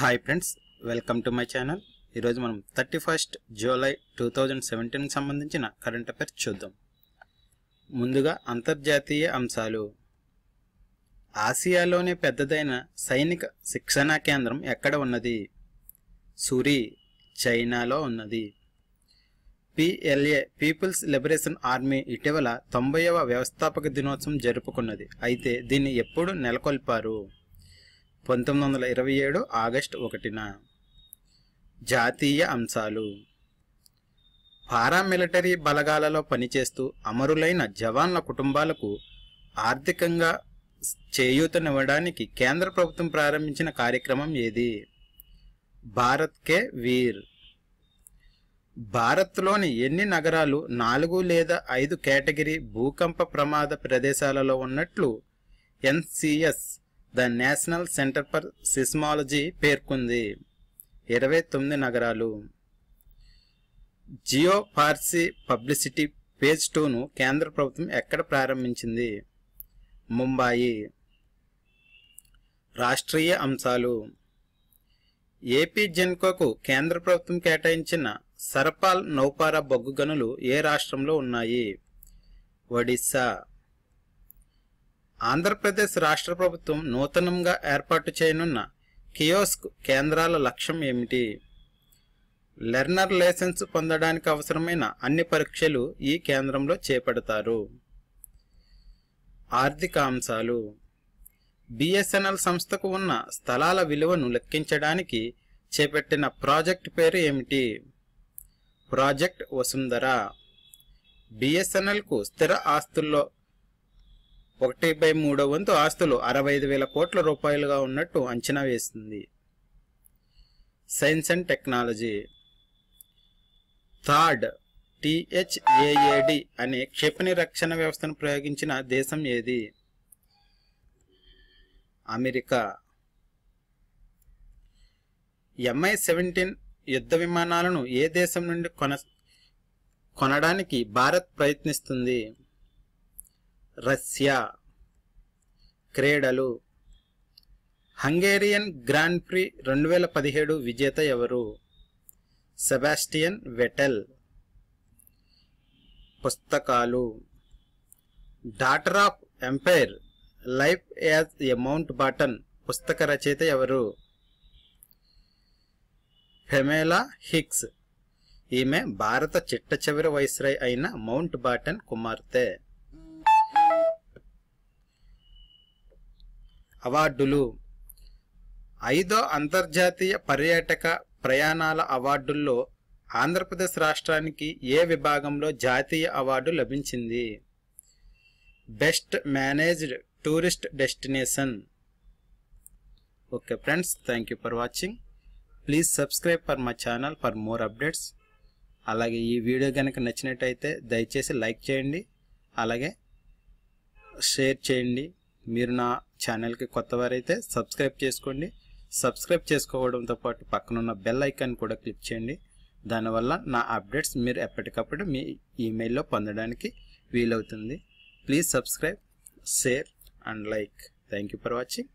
Hi friends welcome to my channel ఈరోజు మనం thirty first July two thousand సెవెంటీన్కి సంబంధించిన current affairs చూద్దాం. ముందుగా అంతర్జాతీయ అంశాలు. ఆసియాలోనే పెద్దదైన సైనిక శిక్షణా కేంద్రం ఎక్కడ ఉన్నది? సూరి చైనాలో ఉన్నది. పిఎల్ఏ పీపుల్స్ లిబరేషన్ ఆర్మీ ఇటీవల తొంభైవ వ్యవస్థాపక దినోత్సవం జరుపుకున్నది. అయితే దీన్ని ఎప్పుడు నెలకొల్పారు? పంతొమ్మిది వందల ఇరవై ఏడు ఆగస్టు ఒకటిన జాతీయ అంశాలు. పారామిలిటరీ బలగాలలో పనిచేస్తూ అమరులైన జవాన్ల కుటుంబాలకు ఆర్థికంగా చేయూతనివ్వడానికి కేంద్ర ప్రభుత్వం ప్రారంభించిన కార్యక్రమం ఏది? భారత్ కే వీర్. భారత్లోని ఎన్ని నగరాలు నాలుగు లేదా ఐదు కేటగిరీ భూకంప ప్రమాద ప్రదేశాలలో ఉన్నట్లు NCS the national centre for seismology పేర్కొంది. ఇరవై తొమ్మిది నగరాలు. జియో పార్సీ పబ్లిసిటీ పేజ్ టూను కేంద్ర ప్రభుత్వం ఎక్కడ ప్రారంభించింది? ముంబాయి. రాష్ట్రీయ అంశాలు. ఏపీ జెన్కోకు కేంద్ర ప్రభుత్వం కేటాయించిన సరపాల్ నౌపార బొగ్గు గనులు ఏ రాష్ట్రంలో ఉన్నాయి? ఒడిశా. ఆంధ్రప్రదేశ్ రాష్ట్ర ప్రభుత్వం నూతనంగా ఏర్పాటు చేయనున్న కియోస్క్ కేంద్రాల లక్ష్యం ఏమిటి? లెర్నర్ లైసెన్స్ పొందడానికి అవసరమైన అన్ని పరీక్షలు ఈ కేంద్రంలో చేపడతారు. ఆర్థిక అంశాలు. బిఎస్ఎన్ఎల్ సంస్థకు ఉన్న స్థలాల విలువను లెక్కించడానికి చేపట్టిన ప్రాజెక్ట్ పేరు ఏమిటి? ప్రాజెక్ట్ వసుంధర. బిఎస్ఎన్ఎల్కు స్థిర ఆస్తుల్లో ఒకటి బై మూడో వంతు ఆస్తులు అరవై ఐదు వేల కోట్ల రూపాయలుగా ఉన్నట్టు అంచనా వేస్తుంది science and technology third THAAD అనే క్షిపణి రక్షణ వ్యవస్థను ప్రయోగించిన దేశం ఏది? అమెరికా. ఎంఐ సెవెంటీన్ యుద్ధ విమానాలను ఏ దేశం నుండి కొన కొనడానికి భారత్ ప్రయత్నిస్తుంది? రష్యా క్రీడలు. హంగేరియన్ గ్రాండ్ ప్రీ రెండు వేల పదిహేడు విజేత ఎవరు? Sebastian Vettel. పుస్తకాలు. Daughter of empire life as a Mountbatten పుస్తక రచయిత ఎవరు? Pamela Hicks. ఈమె భారత చిట్ట చివరి వైస్రాయ్ అయిన మౌంట్ బాటన్ కుమార్తె. అవార్డులు. ఐదో అంతర్జాతీయ పర్యాటక ప్రయాణాల అవార్డుల్లో ఆంధ్రప్రదేశ్ రాష్ట్రానికి ఏ విభాగంలో జాతీయ అవార్డు లభించింది? Best managed tourist destination. Okay friends thank you for watching. Please subscribe for my channel for more updates. అలాగే ఈ వీడియో కనుక నచ్చినట్టయితే దయచేసి లైక్ చేయండి. అలాగే షేర్ చేయండి. మీరు నా ఛానల్కి కొత్తవారైతే సబ్స్క్రైబ్ చేసుకోండి. సబ్స్క్రైబ్ చేసుకోవడంతో పాటు పక్కనున్న బెల్ ఐకాన్ కూడా క్లిక్ చేయండి. దానివల్ల నా అప్డేట్స్ మీరు ఎప్పటికప్పుడు మీ ఈమెయిల్లో పొందడానికి వీలవుతుంది. Please subscribe share and like. Thank you for watching.